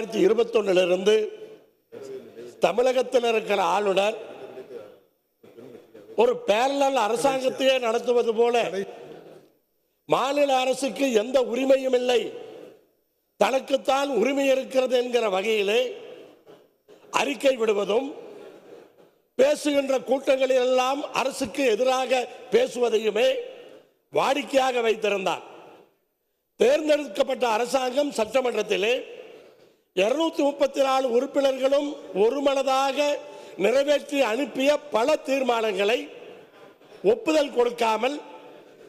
ரெண்டாயிரத்தி இருபத்தொன்னிலிருந்து தமிழகத்தில் இருக்கிற ஆளுநர் ஒரு பேரலல் அரசாங்கத்தையே நடத்துவது போல மாநில அரசுக்கு எந்த உரிமையும் இல்லை. தனக்குத்தான் உரிமை இருக்கிறது என்கிற வகையிலே அறிக்கை விடுவதும் பேசுகின்ற கூட்டங்களில் எல்லாம் அரசுக்கு எதிராக பேசுவதையுமே வாடிக்கையாக வைத்திருந்தார். தேர்ந்தெடுக்கப்பட்ட அரசாங்கம் சட்டமன்றத்திலே இருநூத்தி முப்பத்தி நாலு உறுப்பினர்களும் ஒருமனதாக நிறைவேற்றி அனுப்பிய பல தீர்மானங்களை ஒப்புதல் கொடுக்காமல்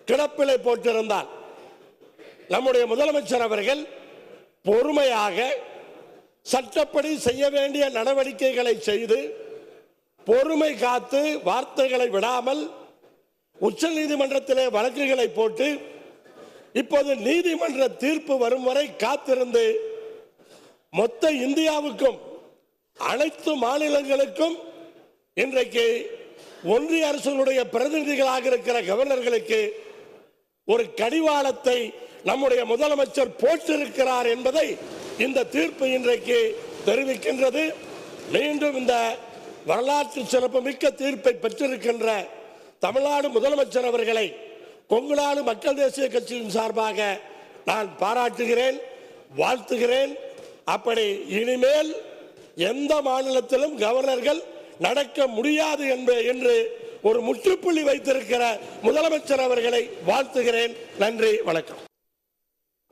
கிடப்பிலை போட்டிருந்தார். நம்முடைய முதலமைச்சர் அவர்கள் பொறுமையாக சட்டப்படி செய்ய வேண்டிய நடவடிக்கைகளை செய்து பொறுமை காத்து வார்த்தைகளை விடாமல் உச்ச நீதிமன்றத்திலே வழக்குகளை போட்டு இப்போது நீதிமன்ற தீர்ப்பு வரும் வரை காத்திருந்து மொத்த இந்தியாவுக்கும் அனைத்து மாநிலங்களுக்கும் இன்றைக்கு ஒன்றிய அரசுடைய பிரதிநிதிகளாக இருக்கிற கவர்னர்களுக்கு ஒரு கடிவாளத்தை நம்முடைய முதலமைச்சர் போட்டிருக்கிறார் என்பதை இந்த தீர்ப்பு இன்றைக்கு தெரிவிக்கின்றது. மீண்டும் இந்த வரலாற்று சிறப்புமிக்க தீர்ப்பை பெற்றிருக்கின்ற தமிழ்நாடு முதலமைச்சர் அவர்களை கொங்குநாடு மக்கள் தேசிய கட்சியின் சார்பாக நான் பாராட்டுகிறேன் வாழ்த்துகிறேன். அப்படி இனிமேல் எந்த மாநிலத்திலும் கவர்னர்கள் நடக்க முடியாது என்று ஒரு முற்றுப்புள்ளி வைத்திருக்கிற முதலமைச்சர் அவர்களை வாழ்த்துகிறேன். நன்றி வணக்கம்.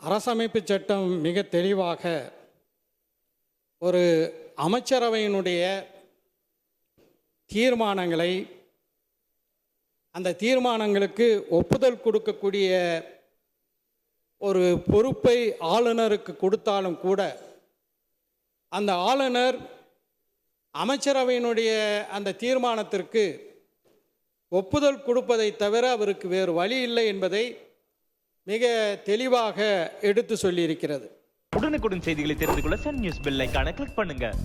அரசமைப்பு சட்டம் மிக தெளிவாக ஒரு அமைச்சரவையினுடைய தீர்மானங்களை அந்த தீர்மானங்களுக்கு ஒப்புதல் கொடுக்கக்கூடிய ஒரு பொறுப்பை ஆளுநருக்கு கொடுத்தாலும் கூட அந்த ஆளுநர் அமைச்சரவையினுடைய அந்த தீர்மானத்திற்கு ஒப்புதல் கொடுப்பதை தவிர அவருக்கு வேறு வழி இல்லை என்பதை மிக தெளிவாக எடுத்து சொல்லியிருக்கிறது. உடனுக்குடன் செய்திகளை தெரிந்து கொள்ள சன் நியூஸ் பில்லைக்கான கிளிக் பண்ணுங்கள்